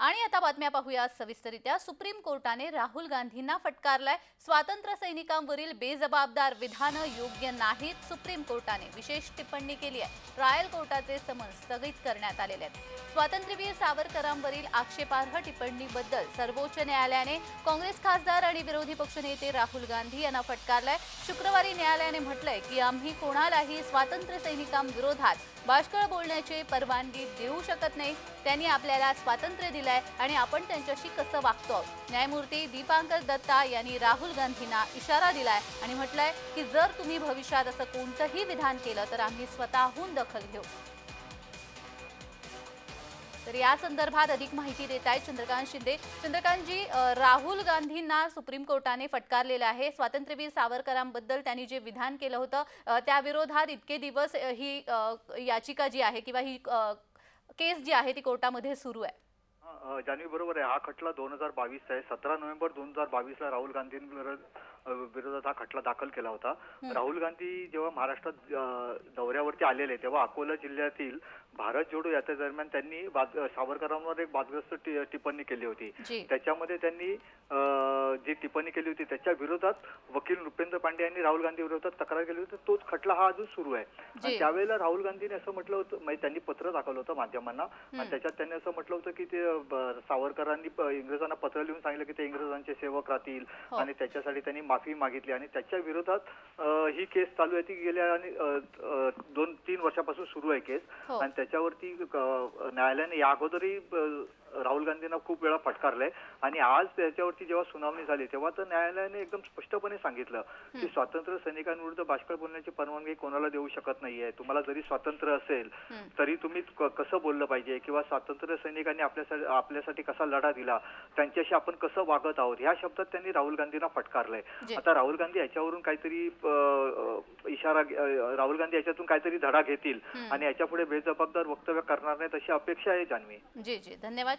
आणि आता बातम्या पाहूया सविस्तरित्या सुप्रीम कोर्टाने राहुल गांधींना फटकारलाय. स्वातंत्र्य सैनिकांवरील बेजबाबदार विधानं योग्य नाहीत सुप्रीम कोर्टाने. विशेष टिप्पणी केली आहे ट्रायल कोर्टाचे समन्स स्थगित करण्यात आलेले आहेत. स्वातंत्र्यवीर सावरकरांवरील आक्षेपार्ह टिप्पणीबद्दल सर्वोच्च न्यायालयाने काँग्रेस खासदार आणि विरोधी पक्षनेते राहुल गांधी यांना फटकारलाय. शुक्रवारी न्यायालयाने म्हटलंय की आम्ही कोणालाही स्वातंत्र्य सैनिकांविरोधात बाष्कळ बोलण्याची परवानगी देऊ शकत नाही. त्यांनी आपल्याला स्वातंत्र्य दिलं आहे आणि आपण त्यांच्याशी कसं वागतो आहोत. न्यायमूर्ती दीपांकर दत्ता यांनी राहुल गांधींना इशारा दिलाय आणि म्हटलंय की जर तुम्ही भविष्यात असं कोणतंही विधान केलं तर आम्ही स्वतःहून दखल घेऊ. तर या संदर्भात अधिक माहिती देत आहेत चंद्रकांत शिंदे. चंद्रकांतजी राहुल गांधींना सुप्रीम कोर्टाने फटकारलेलं आहे. स्वातंत्र्यवीर सावरकरांबद्दल त्यांनी जे विधान केलं होतं त्याविरोधात त्या विरोधात इतके दिवस ही याचिका जी आहे किंवा ही केस जी आहे ती कोर्टामध्ये सुरू आहे. जान्हवी बरोबर आहे. हा खटला दोन हजार बावीसचा आहे. सतरा नोव्हेंबर दोन हजार बावीसला राहुल गांधी विरोधात हा खटला दाखल केला होता. राहुल गांधी जेव्हा महाराष्ट्रात दौऱ्यावरती आलेले तेव्हा अकोला जिल्ह्यातील भारत जोडो यात्रे दरम्यान त्यांनी सावरकरांवर एक वादग्रस्त टिप्पणी केली होती. त्याच्यामध्ये त्यांनी जी टिप्पणी केली होती त्याच्या विरोधात वकील नृपेंद्र पांडे यांनी राहुल गांधी विरोधात तक्रार केली होती. तोच खटला हा अजून सुरू आहे. आणि त्यावेळेला राहुल गांधीने असं म्हटलं होतं म्हणजे त्यांनी पत्र दाखवलं होतं माध्यमांना. आणि त्याच्यात त्यांनी असं म्हटलं होतं की ते सावरकरांनी इंग्रजांना पत्र लिहून सांगितलं की ते इंग्रजांचे सेवक राहतील हो. आणि त्याच्यासाठी त्यांनी माफी मागितली आणि त्याच्या विरोधात ही केस चालू आहे ती गेल्या आणि दोन तीन वर्षापासून सुरू आहे केस हो. आणि त्याच्यावरती न्यायालयाने या अगोदरही राहुल गांधींना खूप वेळा फटकारलंय. आणि आज त्याच्यावरती जेव्हा सुनावणी झाली तेव्हा तर न्यायालयाने एकदम स्पष्टपणे सांगितलं की स्वातंत्र्य सैनिकांविरुद्ध बाष्कळ बोलण्याची परवानगी कोणाला देऊ शकत नाहीये. तुम्हाला जरी स्वातंत्र्य असेल. तरी तुम्ही कसं बोललं पाहिजे? किंवा स्वातंत्र्य सैनिकांनी आपल्यासाठी आपल्यासाठी कसा लढा दिला? त्यांच्याशी आपण कसं वागत आहोत? ह्या शब्दात त्यांनी राहुल गांधींना फटकारलंय. आता राहुल गांधी याच्यावरून काहीतरी इशारा राहुल गांधी याच्यातून काहीतरी धडा घेतील. आणि याच्यापुढे बेजबाबदार वक्तव्य करणार नाहीत अशी अपेक्षा आहे जान्हवी. जी जी. धन्यवाद.